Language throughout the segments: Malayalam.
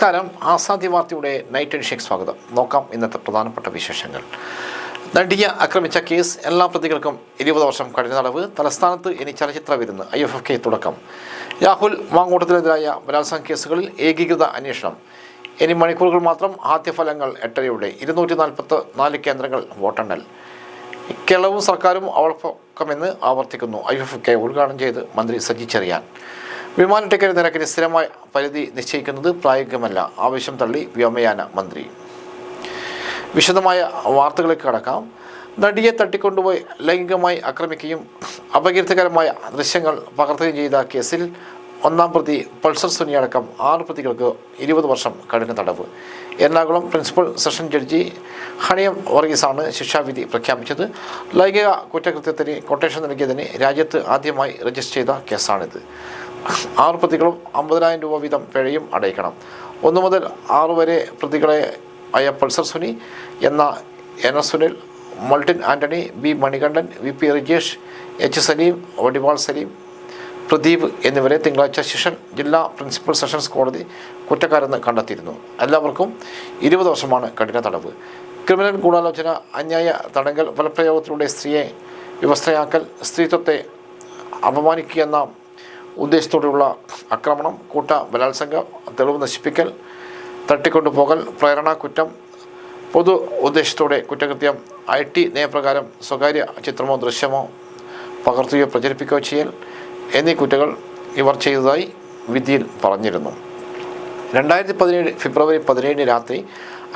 നമസ്കാരം. ആസാദി വാർത്തയുടെ നൈറ്റ് ഷേക്ക് സ്വാഗതം. നോക്കാം ഇന്നത്തെ പ്രധാനപ്പെട്ട വിശേഷങ്ങൾ. നടിയ ആക്രമിച്ച കേസ് എല്ലാ പ്രതികൾക്കും ഇരുപത് വർഷം കഠിന തടവ് തലസ്ഥാനത്ത് ഇനി ചലച്ചിത്ര വിരുന്ന്. ഐ എഫ് എഫ് കെ തുടക്കം. രാഹുൽ മാങ്കൂട്ടത്തിനെതിരായ ബലാത്സംഗ കേസുകളിൽ ഏകീകൃത അന്വേഷണം. ഇനി മണിക്കൂറുകൾ മാത്രം ആദ്യഫലങ്ങൾ എട്ടരയുടെ. ഇരുന്നൂറ്റി നാൽപ്പത്തി നാല് കേന്ദ്രങ്ങൾ വോട്ടെണ്ണൽ. കേരളവും സർക്കാരും അവൾക്കൊക്കമെന്ന് ആവർത്തിക്കുന്നു. ഐ എഫ് കെ ഉദ്ഘാടനം ചെയ്ത് മന്ത്രി സജി ചെറിയാൻ. വിമാന ടിക്കറ്റ് നിരക്കിന് സ്ഥിരമായ പരിധി നിശ്ചയിക്കുന്നത് പ്രായോഗികമല്ല. ആവശ്യം തള്ളി വ്യോമയാന മന്ത്രി. വിശദമായ വാർത്തകളിലേക്ക് കടക്കാം. നടിയെ തട്ടിക്കൊണ്ടുപോയി ലൈംഗികമായി ആക്രമിക്കുകയും അപകീർത്തികരമായ ദൃശ്യങ്ങൾ പകർത്തുകയും ചെയ്ത കേസിൽ ഒന്നാം പ്രതി പൾസർ സുനി അടക്കം ആറ് പ്രതികൾക്ക് ഇരുപത് വർഷം കഠിന തടവ്. Ernakulam principal session judge Honey M വർഗീസാണ് ശിക്ഷാവിധി പ്രഖ്യാപിച്ചത്. ലൈംഗിക കുറ്റകൃത്യത്തിന് കൊട്ടേഷൻ നൽകിയതിന് രാജ്യത്ത് ആദ്യമായി രജിസ്റ്റർ ചെയ്ത കേസാണിത്. ആറ് പ്രതികളും അമ്പതിനായിരം രൂപ വീതം പിഴയും അടയ്ക്കണം. ഒന്നു മുതൽ ആറ് വരെ പ്രതികളെ ആയ പൾസർ സുനി എന്ന N S Sunil Martin Antony B Manikandan V P Rijesh H Saleem വടിവാൾ Saleem Pradeep എന്നിവരെ തിങ്കളാഴ്ച ശിഷൻ ജില്ലാ പ്രിൻസിപ്പൽ സെഷൻസ് കോടതി കുറ്റക്കാരെന്ന് കണ്ടെത്തിയിരുന്നു. എല്ലാവർക്കും ഇരുപത് വർഷമാണ് കഠിന തടവ്. ക്രിമിനൽ ഗൂഢാലോചന അന്യായ തടങ്കൽ ഫലപ്രയോഗത്തിലൂടെ സ്ത്രീയെ വ്യവസ്ഥയാക്കൽ സ്ത്രീത്വത്തെ അപമാനിക്കുക എന്ന ഉദ്ദേശത്തോടെയുള്ള ആക്രമണം കൂട്ട ബലാത്സംഗം തെളിവ് നശിപ്പിക്കൽ തട്ടിക്കൊണ്ടുപോകൽ പ്രേരണ കുറ്റം പൊതു ഉദ്ദേശത്തോടെ കുറ്റകൃത്യം ഐ ടി നിയമപ്രകാരം സ്വകാര്യ ചിത്രമോ ദൃശ്യമോ പകർത്തുകയോ പ്രചരിപ്പിക്കുകയോ ചെയ്യൽ എന്നീ കുറ്റകൾ ഇവർ ചെയ്തതായി വിധിയിൽ പറഞ്ഞിരുന്നു. രണ്ടായിരത്തി പതിനേഴ് ഫെബ്രുവരി പതിനേഴിന് രാത്രി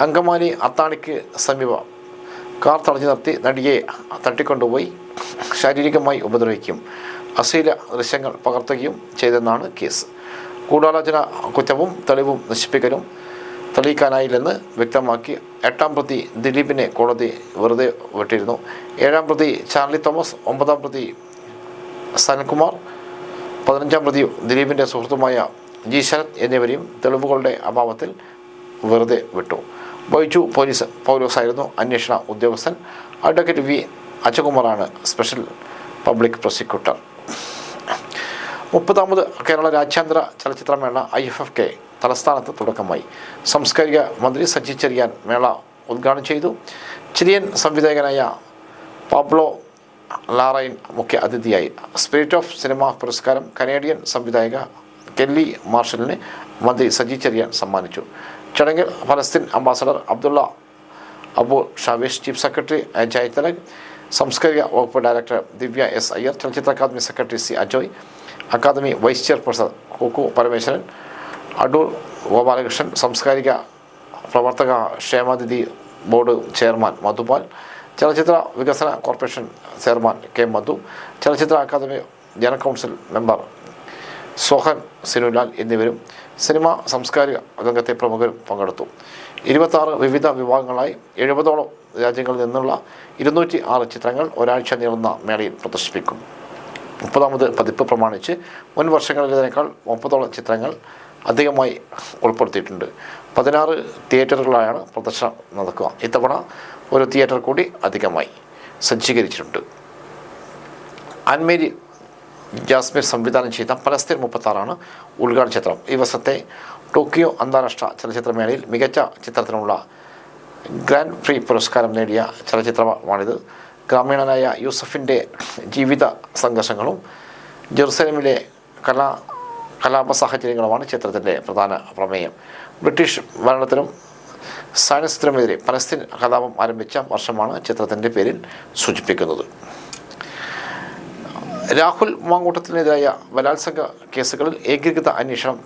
അങ്കമാലി അത്താണിക്ക് സമീപം കാർ തടഞ്ഞു നിർത്തി നടിയെ തട്ടിക്കൊണ്ടുപോയി ശാരീരികമായി ഉപദ്രവിക്കും. അശ്ലീല ദൃശ്യങ്ങൾ പകർത്തുകയും ചെയ്തെന്നാണ് കേസ്. ഗൂഢാലോചന കുറ്റവും തെളിവും നശിപ്പിക്കലും തെളിയിക്കാനായില്ലെന്ന് വ്യക്തമാക്കി എട്ടാം പ്രതി ദിലീപിനെ കോടതി വെറുതെ വിട്ടിരുന്നു. ഏഴാം പ്രതി ചാർലി തോമസ് ഒമ്പതാം പ്രതി സനൽകുമാർ പതിനഞ്ചാം പ്രതി ദിലീപിന്റെ സുഹൃത്തുമായ ജി ശരത് എന്നിവരെയും തെളിവുകളുടെ അഭാവത്തിൽ വെറുതെ വിട്ടു. ബൈജു പോലീസ് പൗലോസായിരുന്നു അന്വേഷണ ഉദ്യോഗസ്ഥൻ. അഡ്വക്കേറ്റ് വി അജകുമാറാണ് സ്പെഷ്യൽ പബ്ലിക് പ്രോസിക്യൂട്ടർ. മുപ്പതാമത് കേരള രാജ്യാന്തര ചലച്ചിത്രമേള ഐ എഫ് എഫ് കെ തലസ്ഥാനത്ത് തുടക്കമായി. സാംസ്കാരിക മന്ത്രി സജി ചെറിയാൻ മേള ഉദ്ഘാടനം ചെയ്തു. ചിലിയൻ സംവിധായകനായ പാബ്ലോ ലാറൈൻ മുഖ്യ അതിഥിയായി. സ്പിരിറ്റ് ഓഫ് സിനിമ പുരസ്കാരം കനേഡിയൻ സംവിധായക കെല്ലി മാർഷലിന് മന്ത്രി സജി ചെറിയാൻ സമ്മാനിച്ചു. ചടങ്ങിൽ Palestine ambassador Abdullah Abu Shawesh chief secretary Jai Tilak സാംസ്കാരിക വകുപ്പ് ഡയറക്ടർ ദിവ്യ എസ് അയ്യർ ചലച്ചിത്ര academy secretary C Ajoy academy vice chairperson Kukku Parameswaran Adoor Gopalakrishnan സാംസ്കാരിക പ്രവർത്തക ക്ഷേമനിധി ബോർഡ് ചെയർമാൻ മധുപാൽ ചലച്ചിത്ര വികസന കോർപ്പറേഷൻ ചെയർമാൻ കെ മധു ചലച്ചിത്ര academy general council member Sohan Sinulal എന്നിവരും സിനിമ സാംസ്കാരിക രംഗത്തെ പ്രമുഖരും പങ്കെടുത്തു. ഇരുപത്താറ് വിവിധ വിഭാഗങ്ങളായി എഴുപതോളം രാജ്യങ്ങളിൽ നിന്നുള്ള ഇരുന്നൂറ്റി ആറ് ചിത്രങ്ങൾ ഒരാഴ്ച നീളുന്ന മേളയിൽ പ്രദർശിപ്പിക്കും. മുപ്പതാമത് പതിപ്പ് പ്രമാണിച്ച് മുൻ വർഷങ്ങളിലേതിനേക്കാൾ മുപ്പതോളം ചിത്രങ്ങൾ അധികമായി ഉൾപ്പെടുത്തിയിട്ടുണ്ട്. പതിനാറ് തിയേറ്ററുകളായാണ് പ്രദർശനം നടക്കുക. ഇത്തവണ ഒരു തിയേറ്റർ കൂടി അധികമായി സജ്ജീകരിച്ചിട്ടുണ്ട്. അൻമേരി ജാസ്മീർ സംവിധാനം ചെയ്ത പലസ്തീൻ മുപ്പത്താറാണ് ഉദ്ഘാടന ചിത്രം. ഈ വർഷത്തെ ടോക്കിയോ അന്താരാഷ്ട്ര ചലച്ചിത്രമേളയിൽ മികച്ച ചിത്രത്തിനുള്ള ഗ്രാൻഡ് പ്രീ പുരസ്കാരം നേടിയ ചലച്ചിത്രമാണിത്. ഗ്രാമീണനായ യൂസഫിന്റെ ജീവിത സംഘർഷങ്ങളും ജെറുസലമിലെ കലാ കലാപ സാഹചര്യങ്ങളുമാണ് ചിത്രത്തിന്റെ പ്രധാന പ്രമേയം. ബ്രിട്ടീഷ് ഭരണത്തിനും സയൻസിനുമെതിരെ പലസ്തീൻ കലാപം ആരംഭിച്ച വർഷമാണ് ചിത്രത്തിന്റെ പേരിൽ സൂചിപ്പിക്കുന്നത്. രാഹുൽ മാങ്കൂട്ടത്തിനെതിരായ ബലാത്സംഗ കേസുകളിൽ ഏകീകൃത അന്വേഷണം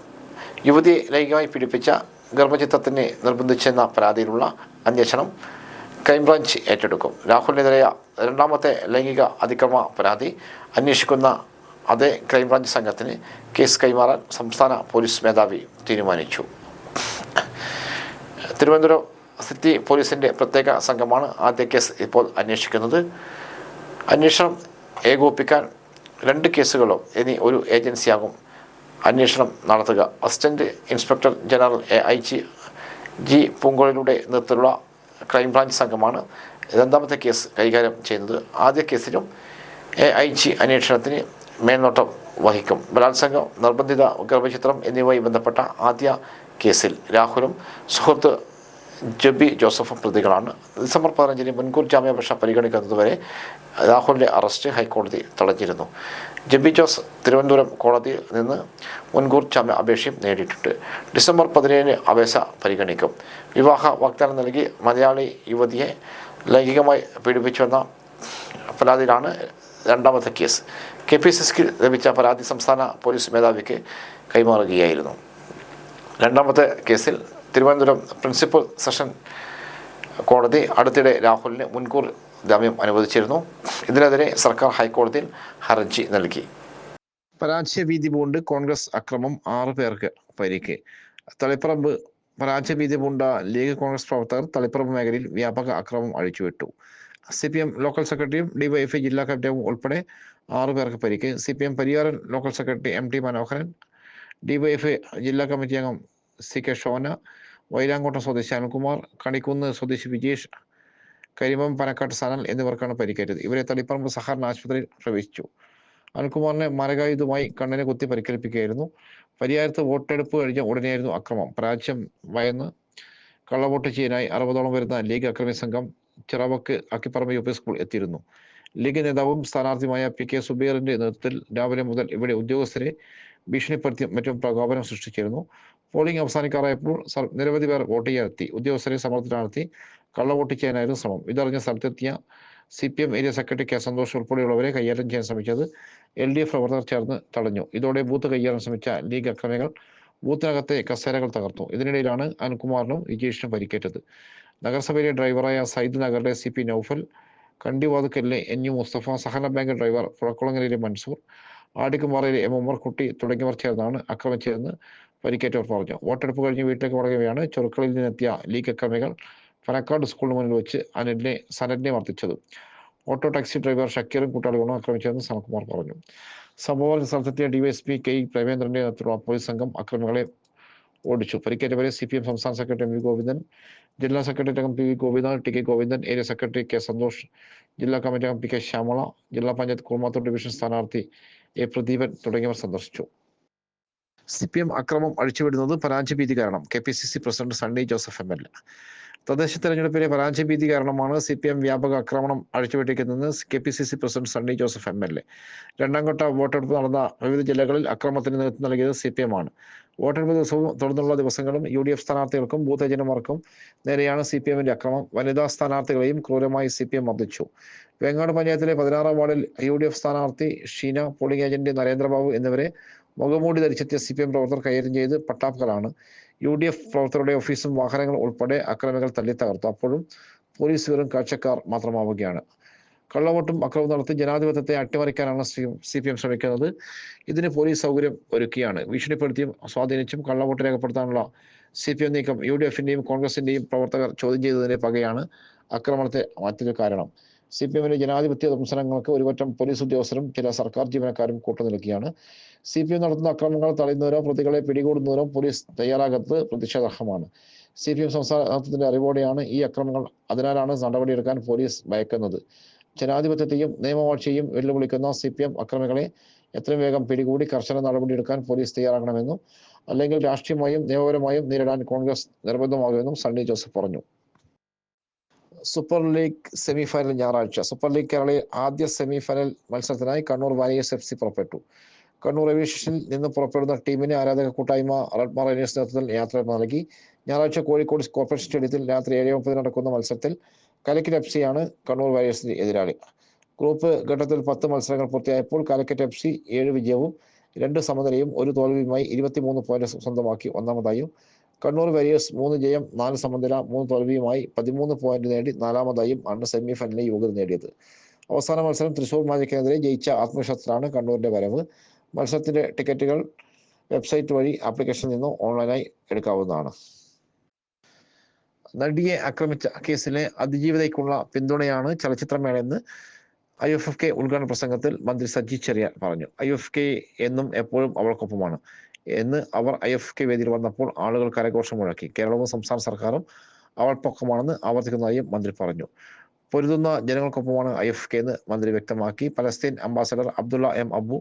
യുവതിയെ ലൈംഗികമായി പീഡിപ്പിച്ച ഗർഭചിത്രത്തിനെ നിർബന്ധിച്ചെന്ന പരാതിയിലുള്ള അന്വേഷണം ക്രൈംബ്രാഞ്ച് ഏറ്റെടുക്കും. രാഹുലിനെതിരായ രണ്ടാമത്തെ ലൈംഗിക അതിക്രമ പരാതി. അന്വേഷിക്കുന്ന അതേ ക്രൈംബ്രാഞ്ച് സംഘത്തിന് കേസ് കൈമാറാൻ സംസ്ഥാന പോലീസ് മേധാവി തീരുമാനിച്ചു. തിരുവനന്തപുരം സിറ്റി പോലീസിന്റെ പ്രത്യേക സംഘമാണ് ആദ്യ കേസ് ഇപ്പോൾ അന്വേഷിക്കുന്നത്. അന്വേഷണം ഏകോപിപ്പിക്കാൻ രണ്ട് കേസുകളും ഇനി ഒരു ഏജൻസിയാകും. അന്വേഷണം നടത്തുക. Assistant inspector general A I G G പൂങ്കോളിലൂടെ നേതൃത്വത്തിലുള്ള ക്രൈംബ്രാഞ്ച് സംഘമാണ്. രണ്ടാമത്തെ കേസ് കൈകാര്യം ചെയ്യുന്നത് ആദ്യ കേസിലും എ ഐ ജി അന്വേഷണത്തിന് മേൽനോട്ടം വഹിക്കും. ബലാത്സംഗം നിർബന്ധിത ഗർഭചിത്രം എന്നിവയുമായി ബന്ധപ്പെട്ട ആദ്യ കേസിൽ രാഹുലും സുഹൃത്ത് ജബി ജോസഫും പ്രതികളാണ്. ഡിസംബർ പതിനഞ്ചിന് മുൻകൂർ ജാമ്യാപേക്ഷ പരിഗണിക്കുന്നതുവരെ രാഹുലിന്റെ അറസ്റ്റ് ഹൈക്കോടതി തടഞ്ഞിരുന്നു. ജബി ജോസ് തിരുവനന്തപുരം കോടതിയിൽ നിന്ന് മുൻകൂർ ജാമ്യ അപേക്ഷയും നേടിയിട്ടുണ്ട്. ഡിസംബർ പതിനേഴിന് അപേക്ഷ പരിഗണിക്കും. വിവാഹ വാഗ്ദാനം നൽകി മലയാളി യുവതിയെ ലൈംഗികമായി പീഡിപ്പിച്ചുവെന്ന പരാതിയിലാണ് രണ്ടാമത്തെ കേസ്. കെ പി സി സിക്ക് ലഭിച്ച പരാതി സംസ്ഥാന പോലീസ് മേധാവിക്ക് കൈമാറുകയായിരുന്നു. രണ്ടാമത്തെ കേസിൽ തിരുവനന്തപുരം പ്രിൻസിപ്പൽ സെഷൻ കോടതി അടുത്തിടെ രാഹുലിന് മുൻകൂർ ജാമ്യം അനുവദിച്ചിരുന്നു. ഇതിനെതിരെ സർക്കാർ ഹൈക്കോടതിയിൽ ഹർജി നൽകി. പരാജയഭീതി പൂണ്ട് കോൺഗ്രസ് അക്രമം ആറു പേർക്ക് പരിക്ക്. തളിപ്പറമ്പ് പരാജയഭീതി പൂണ്ട ലീഗ് കോൺഗ്രസ് പ്രവർത്തകർ തളിപ്പറമ്പ് മേഖലയിൽ വ്യാപക അക്രമം അഴിച്ചുവിട്ടു. സി പി എം ലോക്കൽ സെക്രട്ടറിയും ഡിവൈഎഫ്ഐ ജില്ലാ കമ്മിറ്റിയും ഉൾപ്പെടെ ആറു പേർക്ക് പരിക്ക്. C P M Pariyaram local secretary M T Manoharan DYFI ജില്ലാ കമ്മിറ്റി അംഗം സി കെ ഷോന വൈരാങ്കോട്ടം സ്വദേശി അനിൽകുമാർ കണിക്കുന്ന് സ്വദേശി വിജേഷ് കരിമം പനക്കാട്ട് സനൽ എന്നിവർക്കാണ് പരിക്കേറ്റത്. ഇവരെ തളിപ്പറമ്പ് സഹകരണ ആശുപത്രിയിൽ പ്രവേശിച്ചു. അനിൽകുമാറിനെ മരകായുധമായി കണ്ണിനെ കുത്തി പരിക്കേൽപ്പിക്കുകയായിരുന്നു. പരിയാരത്ത് വോട്ടെടുപ്പ് കഴിഞ്ഞ ഉടനെയായിരുന്നു അക്രമം. പരാജയം വയന്ന് കള്ളവോട്ട് ചെയ്യാനായി അറുപതോളം വരുന്ന ലീഗ് അക്രമി സംഘം Chiravakku Akkipparambu U P school എത്തിയിരുന്നു. ലീഗ് നേതാവും സ്ഥാനാർത്ഥിയുമായ പി കെ സുബീറിന്റെ നേതൃത്വത്തിൽ രാവിലെ മുതൽ ഇവിടെ ഉദ്യോഗസ്ഥരെ ഭീഷണിപ്പെടുത്തി മറ്റും പ്രകോപനം സൃഷ്ടിച്ചിരുന്നു. പോളിംഗ് അവസാനിക്കാറായപ്പോൾ നിരവധി പേർ വോട്ട് ചെയ്യാനെത്തി ഉദ്യോഗസ്ഥരെ സമ്മർദ്ദത്തിലാണെത്തി കള്ളവോട്ട് ചെയ്യാനായിരുന്നു ശ്രമം. ഇതറിഞ്ഞ സ്ഥലത്തെത്തിയ C P M area secretary K Santhosh ഉൾപ്പെടെയുള്ളവരെ കൈകാര്യം ചെയ്യാൻ ശ്രമിച്ചത് എൽ ഡി എഫ് പ്രവർത്തകർ ചേർന്ന് തടഞ്ഞു. ഇതോടെ ബൂത്ത് കൈകാര്യം ശ്രമിച്ച ലീഗ് അക്രമികൾ ബൂത്തിനകത്തെ കസേരകൾ തകർത്തു. ഇതിനിടയിലാണ് അനുകുമാറിനും വിജേഷിനും പരിക്കേറ്റത്. നഗരസഭയിലെ ഡ്രൈവറായ സയ്യിദ് നഗറിലെ C P Noufal കണ്ടിവാതുക്കലിലെ N U Musthafa Sahana bank driver പുഴക്കുളങ്ങരയിലെ Mansoor ആടിക്കുമാറയിലെ എം ഉമ്മർക്കുട്ടി തുടങ്ങിയവർ ചേർന്നാണ് ആക്രമിച്ചതെന്ന് പരിക്കേറ്റവർ പറഞ്ഞു. വോട്ടെടുപ്പ് കഴിഞ്ഞ് വീട്ടിലേക്ക് മടങ്ങുകയാണ് ചെറുക്കളിൽ നിന്നെത്തിയ ലീഗ് അക്രമികൾ പനക്കാട് സ്കൂളിന് മുന്നിൽ വെച്ച് അനിലിനെ സനലിനെ മർദ്ദിച്ചത്. ഓട്ടോ ടാക്സി ഡ്രൈവർ ഷക്കീറും കൂട്ടാളികളും ആക്രമിച്ചതെന്ന് സനൽകുമാർ പറഞ്ഞു. സംഭവത്തിൽ സ്ഥലത്തെത്തിയ ഡിവൈഎസ്പി കെ പ്രേമേന്ദ്രന്റെ നേതൃത്വത്തിലുള്ള പോലീസ് സംഘം അക്രമികളെ ഓടിച്ചു. പരിക്കേറ്റവരെ സി പി എം സംസ്ഥാന സെക്രട്ടറി എം വി ഗോവിന്ദൻ ജില്ലാ സെക്രട്ടറി അംഗം P V Gopinath T K Govindan area secretary K Santhosh ജില്ലാ കമ്മിറ്റി അംഗം പി കെ ശ്യാമള ജില്ലാ പഞ്ചായത്ത് കുറുമാത്തൂർ ഡിവിഷൻ സ്ഥാനാർത്ഥി എ പ്രദീപൻ തുടങ്ങിയവർ സന്ദർശിച്ചു. സി പി എം അക്രമം അഴിച്ചുവിടുന്നത് പരാജയഭീതി കാരണം K P C C president Sunny Joseph M L തദ്ദേശ തെരഞ്ഞെടുപ്പിലെ പരാജയഭീതി കാരണമാണ് സി പി എം വ്യാപക ആക്രമണം അഴിച്ചുവിട്ടിരിക്കുന്നതെന്ന് K P C C president Sunny Joseph M L A. രണ്ടാംഘട്ട വോട്ടെടുപ്പ് നടന്ന വിവിധ ജില്ലകളിൽ അക്രമത്തിന് നേതൃത്വം നൽകിയത് സി പി എം ആണ് വോട്ടെടുപ്പ് ദിവസവും തുടർന്നുള്ള ദിവസങ്ങളും യു ഡി എഫ് സ്ഥാനാർത്ഥികൾക്കും ബൂത്ത് ഏജന്റുമാർക്കും നേരെയാണ് സി പി എമ്മിന്റെ അക്രമം. വനിതാ സ്ഥാനാർത്ഥികളെയും ക്രൂരമായി സി പി എം മർദ്ദിച്ചു. വേങ്ങാട് പഞ്ചായത്തിലെ പതിനാറാം വാർഡിൽ യു ഡി എഫ് സ്ഥാനാർത്ഥി ഷീന പോളിംഗ് ഏജന്റ് നരേന്ദ്രബാബു എന്നിവരെ മുഖംമൂടി ധരിച്ചെത്തിയ സി പി എം പ്രവർത്തകർ കൈകാര്യം ചെയ്ത് പട്ടാപ്പകലാണ്. യു ഡി എഫ് പ്രവർത്തകരുടെ ഓഫീസും വാഹനങ്ങളും ഉൾപ്പെടെ അക്രമികൾ തല്ലി തകർത്തു. അപ്പോഴും പോലീസ് വെറും കാഴ്ചക്കാർ മാത്രമാവുകയാണ്. കള്ളവോട്ടും അക്രമം നടത്തി ജനാധിപത്യത്തെ അട്ടിമറിക്കാനാണ് സി പി എം ശ്രമിക്കുന്നത്. ഇതിന് പോലീസ് സൗകര്യം ഒരുക്കിയാണ്. ഭീഷണിപ്പെടുത്തിയും സ്വാധീനിച്ചും കള്ളവോട്ട് രേഖപ്പെടുത്താനുള്ള സി പി എം നീക്കം യു ഡി എഫിന്റെയും കോൺഗ്രസിന്റെയും പ്രവർത്തകർ ചോദ്യം ചെയ്തതിന്റെ പകയാണ് ആക്രമണത്തെ മറ്റൊരു കാരണം. സി പി എമ്മിന്റെ ജനാധിപത്യ ദംശനങ്ങൾക്ക് ഒരുപറ്റം പോലീസ് ഉദ്യോഗസ്ഥരും ചില സർക്കാർ ജീവനക്കാരും കൂട്ടുനിൽക്കുകയാണ് സി പി എം നടത്തുന്ന അക്രമങ്ങൾ തടയുന്നതിനോ പ്രതികളെ പിടികൂടുന്നതിനോ പോലീസ് തയ്യാറാകാത്തത് പ്രതിഷേധാർഹമാണ്. സി പി എം സംസ്ഥാന അറിവോടെയാണ് ഈ അക്രമങ്ങൾ. അതിനാലാണ് നടപടിയെടുക്കാൻ പോലീസ് ഭയക്കുന്നത്. ജനാധിപത്യത്തെയും നിയമവാഴ്ചയും വെല്ലുവിളിക്കുന്ന സി പി എം അക്രമികളെ എത്രയും വേഗം പിടികൂടി കർശന നടപടിയെടുക്കാൻ പോലീസ് തയ്യാറാകണമെന്നും അല്ലെങ്കിൽ രാഷ്ട്രീയമായും നിയമപരമായും നേരിടാൻ കോൺഗ്രസ് നിർബന്ധമാകുമെന്നും സണ്ണി ജോസഫ് പറഞ്ഞു. സൂപ്പർ ലീഗ് സെമി ഫൈനൽ ഞായറാഴ്ച. സൂപ്പർ ലീഗ് കേരളയിൽ ആദ്യ സെമി ഫൈനൽ മത്സരത്തിനായി കണ്ണൂർ വാരിയേഴ്സ് എഫ് സി പുറപ്പെട്ടു. കണ്ണൂർ റെയിൽവേ നിന്ന് പുറപ്പെടുന്ന ടീമിന് ആരാധക കൂട്ടായ്മ റെഡ്മാർ മറൈനേഴ്സ് നേതൃത്വത്തിൽ യാത്ര നൽകി. ഞായറാഴ്ച കോഴിക്കോട് കോർപ്പറേഷൻ സ്റ്റേഡിയത്തിൽ രാത്രി ഏഴ് മുപ്പതിന് നടക്കുന്ന മത്സരത്തിൽ കാലിക്കറ്റ് എഫ് സിയാണ് കണ്ണൂർ വാരിയേഴ്സിന്റെ എതിരാളി. ഗ്രൂപ്പ് ഘട്ടത്തിൽ പത്ത് മത്സരങ്ങൾ പൂർത്തിയായപ്പോൾ കാലിക്കറ്റ് എഫ് സി ഏഴ് വിജയവും രണ്ട് സമനിലയും ഒരു തോൽവിയുമായി ഇരുപത്തിമൂന്ന് പോയിന്റ് സ്വന്തമാക്കി ഒന്നാമതായും. കണ്ണൂർ വാരിയേഴ്സ് മൂന്ന് ജയം നാല് സമനില മൂന്ന് തോൽവിയുമായി പതിമൂന്ന് പോയിന്റ് നേടി നാലാമതായും ആണ് സെമി ഫൈനലിൽ യോഗ്യത നേടിയത്. അവസാന മത്സരം തൃശൂർ മാജിക്കിനെതിരെ ജയിച്ച ആത്മവിശ്വാസത്തിലാണ് കണ്ണൂരിന്റെ വരവ്. മത്സരത്തിന്റെ ടിക്കറ്റുകൾ വെബ്സൈറ്റ് വഴി ആപ്ലിക്കേഷനിൽ നിന്നും ഓൺലൈനായി എടുക്കാവുന്നതാണ്. നടിയെ ആക്രമിച്ച കേസിലെ അതിജീവിതയ്ക്കുള്ള പിന്തുണയാണ് ചലച്ചിത്രമേളയെന്ന് ഐ എഫ് എഫ് കെ ഉദ്ഘാടന പ്രസംഗത്തിൽ മന്ത്രി സജി ചെറിയാൻ പറഞ്ഞു. ഐ എഫ് കെ എന്നും എപ്പോഴും അവൾക്കൊപ്പമാണ് എന്ന് അവർ ഐ എഫ് കെ വേദിയിൽ വന്നപ്പോൾ ആളുകൾ കരഘോഷം മുഴക്കി. കേരളവും സംസ്ഥാന സർക്കാരും അവൾപ്പൊക്കമാണെന്ന് ആവർത്തിക്കുന്നതായും മന്ത്രി പറഞ്ഞു. പൊരുതുന്ന ജനങ്ങൾക്കൊപ്പമാണ് ഐ എഫ് കെ എന്ന് മന്ത്രി വ്യക്തമാക്കി. Palestine ambassador Abdullah M Abu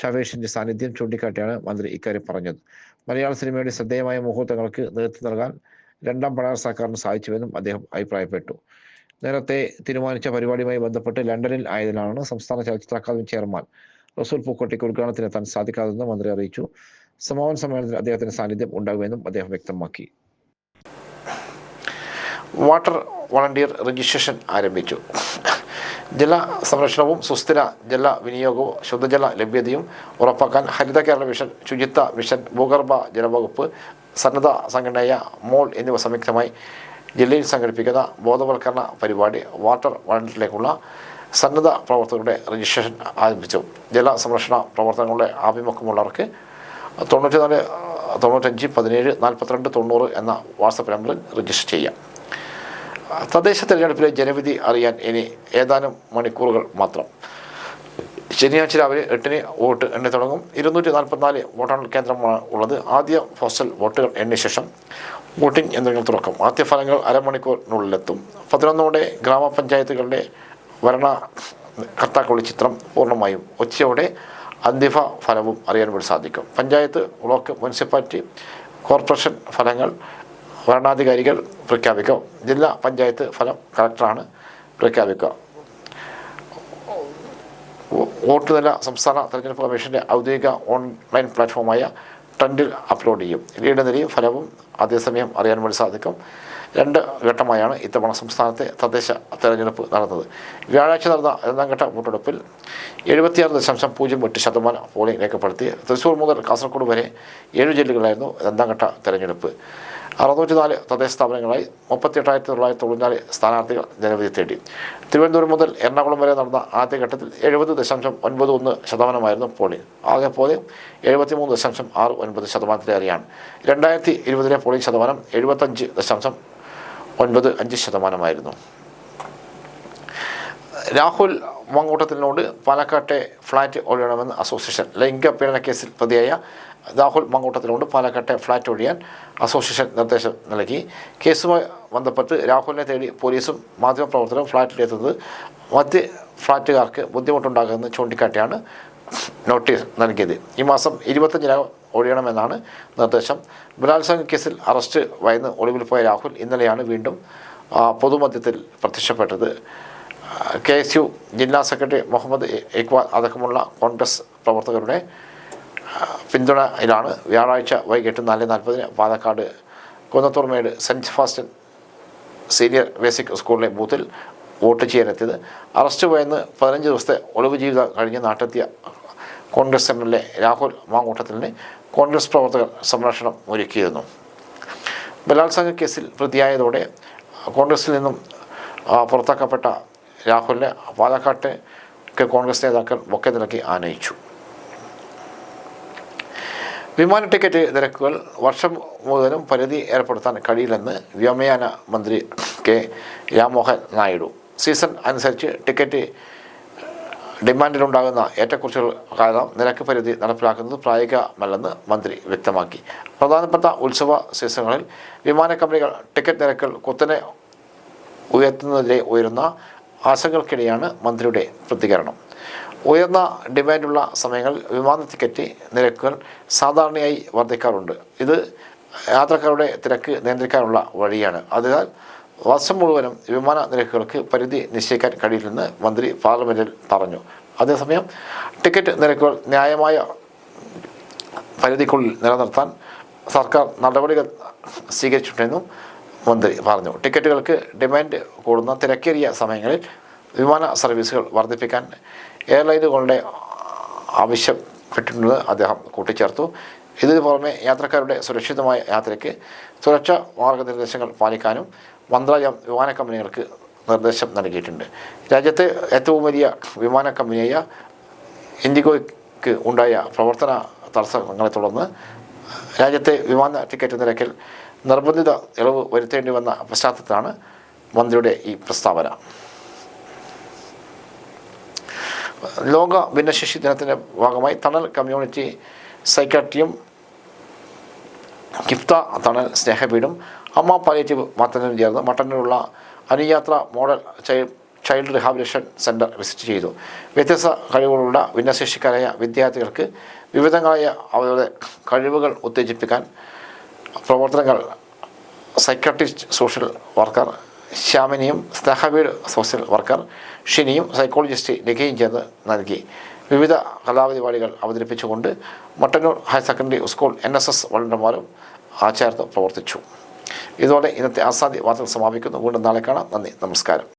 ഷവേഷിന്റെ സാന്നിധ്യം ചൂണ്ടിക്കാട്ടിയാണ് മന്ത്രി ഇക്കാര്യം പറഞ്ഞത്. മലയാള സിനിമയുടെ ശ്രദ്ധേയമായ മുഹൂർത്തങ്ങൾക്ക് നേതൃത്വം നൽകാൻ രണ്ടാം പിണറായി സർക്കാരിന് സാധിച്ചുവെന്നും അദ്ദേഹം അഭിപ്രായപ്പെട്ടു. നേരത്തെ തീരുമാനിച്ച പരിപാടിയുമായി ബന്ധപ്പെട്ട് ലണ്ടനിൽ ആയതിനാണ് സംസ്ഥാന ചലച്ചിത്ര അക്കാദമി ചെയർമാൻ റസൂൽ പൂക്കോട്ടിക്ക് ഉദ്ഘാടനത്തിനെത്താൻ സാധിക്കാതെന്ന് മന്ത്രി അറിയിച്ചു. സമാപന സമ്മേളനത്തിൽ അദ്ദേഹത്തിന്റെ സാന്നിധ്യം ഉണ്ടാകുമെന്നും അദ്ദേഹം വ്യക്തമാക്കി. വാട്ടർ വളണ്ടിയർ രജിസ്ട്രേഷൻ ആരംഭിച്ചു. ജല സംരക്ഷണവും സുസ്ഥിര ജല വിനിയോഗവും ശുദ്ധജല ലഭ്യതയും ഉറപ്പാക്കാൻ ഹരിത കേരള മിഷൻ ശുചിത്വ മിഷൻ ഭൂഗർഭ ജലവകുപ്പ് സന്നദ്ധ സംഘടനയായ മോൾ എന്നിവ സംയുക്തമായി ജില്ലയിൽ സംഘടിപ്പിക്കുന്ന ബോധവൽക്കരണ പരിപാടി വാട്ടർ വളണ്ടിയറിലേക്കുള്ള സന്നദ്ധ പ്രവർത്തകരുടെ രജിസ്ട്രേഷൻ ആരംഭിച്ചു. ജല സംരക്ഷണ പ്രവർത്തനങ്ങളുടെ ആഭിമുഖ്യമുള്ളവർക്ക് തൊണ്ണൂറ്റിനാല് തൊണ്ണൂറ്റഞ്ച് പതിനേഴ് നാൽപ്പത്തിരണ്ട് തൊണ്ണൂറ് എന്ന വാട്സപ്പ് നമ്പറിൽ രജിസ്റ്റർ ചെയ്യാം. തദ്ദേശ തെരഞ്ഞെടുപ്പിലെ ജനവിധി അറിയാൻ ഇനി ഏതാനും മണിക്കൂറുകൾ മാത്രം. ശനിയാഴ്ച രാവിലെ എട്ടിന് വോട്ട് എണ്ണി തുടങ്ങും. ഇരുന്നൂറ്റി നാൽപ്പത്തിനാല് വോട്ടെണ്ണൽ കേന്ദ്രമാണ് ഉള്ളത്. ആദ്യ പോസ്റ്റൽ വോട്ടുകൾ എണ്ണിയ ശേഷം വോട്ടിംഗ് യന്ത്രങ്ങൾ തുറക്കും. ആദ്യ ഫലങ്ങൾ അരമണിക്കൂറിനുള്ളിലെത്തും. പതിനൊന്നോടെ ഗ്രാമപഞ്ചായത്തുകളുടെ ഭരണ കർത്താക്കളുടെ ചിത്രം പൂർണമായും ഉച്ചയോടെ അന്തിമ ഫലവും അറിയാൻ വേണ്ടി സാധിക്കും. പഞ്ചായത്ത് ബ്ലോക്ക് മുനിസിപ്പാലിറ്റി കോർപ്പറേഷൻ ഫലങ്ങൾ ഭരണാധികാരികൾ പ്രഖ്യാപിക്കും. ജില്ലാ പഞ്ചായത്ത് ഫലം കളക്ടറാണ് പ്രഖ്യാപിക്കുക. വോ- വോട്ട് നില സംസ്ഥാന തെരഞ്ഞെടുപ്പ് കമ്മീഷന്റെ ഔദ്യോഗിക ഓൺലൈൻ പ്ലാറ്റ്ഫോമായ ട്രെൻഡിൽ അപ്ലോഡ് ചെയ്യും. ലീഡ് നിലയും ഫലവും അതേസമയം അറിയാൻ വേണ്ടി സാധിക്കും. രണ്ട് ഘട്ടമായാണ് ഇത്തവണ സംസ്ഥാനത്തെ തദ്ദേശ തെരഞ്ഞെടുപ്പ് നടന്നത്. വ്യാഴാഴ്ച നടന്ന രണ്ടാം ഘട്ട വോട്ടെടുപ്പിൽ എഴുപത്തിയാറ് ദശാംശം പൂജ്യം എട്ട് ശതമാനം പോളിംഗ് രേഖപ്പെടുത്തി. തൃശ്ശൂർ മുതൽ കാസർഗോഡ് വരെ ഏഴ് ജില്ലകളായിരുന്നു രണ്ടാം ഘട്ട തെരഞ്ഞെടുപ്പ്. അറുന്നൂറ്റി നാല് തദ്ദേശ സ്ഥാപനങ്ങളായി മുപ്പത്തി എട്ടായിരത്തി തൊള്ളായിരത്തി തൊണ്ണൂറ്റാൽ സ്ഥാനാർത്ഥികൾ ജനവിധി തേടി. തിരുവനന്തപുരം മുതൽ എറണാകുളം വരെ നടന്ന ആദ്യഘട്ടത്തിൽ എഴുപത് ദശാംശം ഒൻപത് ഒന്ന് ശതമാനമായിരുന്നു പോളിംഗ്. ആകെ പോളിംഗ് എഴുപത്തി മൂന്ന് ദശാംശം ആറ് ഒൻപത് ശതമാനത്തിലേറെയാണ്. രണ്ടായിരത്തി ഇരുപതിലെ പോളിംഗ് ശതമാനം എഴുപത്തഞ്ച് ദശാംശം ഒൻപത് അഞ്ച് ശതമാനമായിരുന്നു. രാഹുൽ മങ്കൂട്ടത്തിനോട് പാലക്കാട്ടെ ഫ്ളാറ്റ് ഒഴിയണമെന്ന് അസോസിയേഷൻ ലൈംഗിക പീഡന കേസിൽ പ്രതിയായ രാഹുൽ മങ്കൂട്ടത്തിലുണ്ട്. പാലക്കാട്ടെ ഫ്ളാറ്റ് ഒഴിയാൻ അസോസിയേഷൻ നിർദ്ദേശം നൽകി. കേസുമായി ബന്ധപ്പെട്ട് രാഹുലിനെ തേടി പോലീസും മാധ്യമപ്രവർത്തകരും ഫ്ളാറ്റിലെത്തുന്നത് മറ്റ് ഫ്ളാറ്റുകാർക്ക് ബുദ്ധിമുട്ടുണ്ടാകുമെന്ന് ചൂണ്ടിക്കാട്ടിയാണ് നോട്ടീസ് നൽകിയത്. ഈ മാസം ഇരുപത്തഞ്ചിനകം ഒഴിയണമെന്നാണ് നിർദ്ദേശം. ബലാത്സംഗ കേസിൽ അറസ്റ്റ് വയന്ന് ഒളിവിൽ പോയ രാഹുൽ ഇന്നലെയാണ് വീണ്ടും പൊതുമധ്യത്തിൽ പ്രത്യക്ഷപ്പെട്ടത്. കെ എസ് യു ജില്ലാ സെക്രട്ടറി മുഹമ്മദ് ഇക്ബാൽ അടക്കമുള്ള കോൺഗ്രസ് പ്രവർത്തകരുടെ പിന്തുണയിലാണ് വ്യാഴാഴ്ച വൈകിട്ട് നാല് നാൽപ്പതിന് പാലക്കാട് കുന്നത്തുറമേട് സെന്റ് ഫാസ്റ്റൻ സീനിയർ ബേസിക് സ്കൂളിലെ ബൂത്തിൽ വോട്ട് ചെയ്യാനെത്തിയത്. അറസ്റ്റ് പോയെന്ന് പതിനഞ്ച് ദിവസത്തെ ഒളിവ് ജീവിതം കഴിഞ്ഞ് നാട്ടെത്തിയ Congress M L A Rahul മാങ്കൂട്ടത്തിലിന് Congress പ്രവർത്തകർ സംരക്ഷണം ഒരുക്കിയിരുന്നു. ബലാത്സംഗ കേസിൽ പ്രതിയായതോടെ കോൺഗ്രസിൽ നിന്നും പുറത്താക്കപ്പെട്ട രാഹുലിനെ പാലക്കാട്ടേക്ക് കോൺഗ്രസ് നേതാക്കൾ ബൊക്കെ നൽകി ആനയിച്ചു. വിമാന ടിക്കറ്റ് നിരക്കുകൾ വർഷം മുഴുവനും പരിധി ഏർപ്പെടുത്താൻ കഴിയില്ലെന്ന് വ്യോമയാന മന്ത്രി കെ രാമോഹൻ നായിഡു. സീസൺ അനുസരിച്ച് ടിക്കറ്റ് ഡിമാൻഡിലുണ്ടാകുന്ന ഏറ്റക്കുറിച്ചുകൾ കാരണം നിരക്ക് പരിധി നടപ്പിലാക്കുന്നത് പ്രായോഗികമല്ലെന്ന് മന്ത്രി വ്യക്തമാക്കി. പ്രധാനപ്പെട്ട ഉത്സവ സീസണുകളിൽ വിമാന കമ്പനികൾ ടിക്കറ്റ് നിരക്കുകൾ കുത്തനെ ഉയർത്തുന്നതിലെ ഉയരുന്ന ആശങ്കകൾക്കിടെയാണ് മന്ത്രിയുടെ പ്രതികരണം. ഉയർന്ന ഡിമാൻഡുള്ള സമയങ്ങളിൽ വിമാന ടിക്കറ്റ് നിരക്കുകൾ സാധാരണയായി വർദ്ധിക്കാറുണ്ട്. ഇത് യാത്രക്കാരുടെ തിരക്ക് നിയന്ത്രിക്കാനുള്ള വഴിയാണ്. അതിനാൽ വർഷം മുഴുവനും വിമാന നിരക്കുകൾക്ക് പരിധി നിശ്ചയിക്കാൻ കഴിയില്ലെന്ന് മന്ത്രി പാർലമെന്റിൽ പറഞ്ഞു. അതേസമയം ടിക്കറ്റ് നിരക്കുകൾ ന്യായമായ പരിധിക്കുള്ളിൽ നിലനിർത്താൻ സർക്കാർ നടപടികൾ സ്വീകരിച്ചിട്ടുണ്ടെന്നും മന്ത്രി പറഞ്ഞു. ടിക്കറ്റുകൾക്ക് ഡിമാൻഡ് കൂടുന്ന തിരക്കേറിയ സമയങ്ങളിൽ വിമാന സർവീസുകൾ വർദ്ധിപ്പിക്കാൻ എയർലൈനുകളുടെ ആവശ്യപ്പെട്ടിട്ടുള്ളത് അദ്ദേഹം കൂട്ടിച്ചേർത്തു. ഇതിനു പുറമെ യാത്രക്കാരുടെ സുരക്ഷിതമായ യാത്രയ്ക്ക് സുരക്ഷാ മാർഗനിർദ്ദേശങ്ങൾ പാലിക്കാനും മന്ത്രാലയം വിമാന കമ്പനികൾക്ക് നിർദ്ദേശം നൽകിയിട്ടുണ്ട്. രാജ്യത്തെ ഏറ്റവും വലിയ വിമാന കമ്പനിയായ ഇൻഡിഗോയ്ക്ക് ഉണ്ടായ പ്രവർത്തന തടസ്സങ്ങളെ തുടർന്ന് രാജ്യത്തെ വിമാന ടിക്കറ്റ് നിരക്കിൽ നിർബന്ധിത ഇളവ് വരുത്തേണ്ടി വന്ന പശ്ചാത്തലത്തിലാണ് മന്ത്രിയുടെ ഈ പ്രസ്താവന. ലോക ഭിന്നശേഷി ദിനത്തിന്റെ ഭാഗമായി തണൽ കമ്മ്യൂണിറ്റി സൈക്കാട്രിയും കിഫ്ത തണൽ സ്നേഹവീടും അമ്മ പാലിയേറ്റീവ് മത്തനും ചേർന്ന് മട്ടന്നൂരുള്ള Anuyathra model child child rehabilitation centre visit ചെയ്തു. വ്യത്യസ്ത കഴിവുകളുള്ള ഭിന്നശേഷിക്കാരായ വിദ്യാർത്ഥികൾക്ക് വിവിധങ്ങളായ അവരുടെ കഴിവുകൾ ഉത്തേജിപ്പിക്കാൻ പ്രവർത്തനങ്ങൾ സൈക്കാട്രിസ്റ്റ് സോഷ്യൽ വർക്കർ ശ്യാമിനിയും സ്നേഹവീട് സോഷ്യൽ വർക്കർ ഷിനിയും സൈക്കോളജിസ്റ്റ് ലഖയും ചേർന്ന് നൽകി. വിവിധ കലാപരിപാടികൾ അവതരിപ്പിച്ചുകൊണ്ട് Mattannur higher secondary school N S S വളണ്ടർമാരും ആചാരത്ത് പ്രവർത്തിച്ചു. ഇതോടെ ഇന്നത്തെ ആസാദി വാർത്തകൾ സമാപിക്കുന്നു. വീണ്ടും നാളെ കാണാം. നന്ദി. നമസ്കാരം.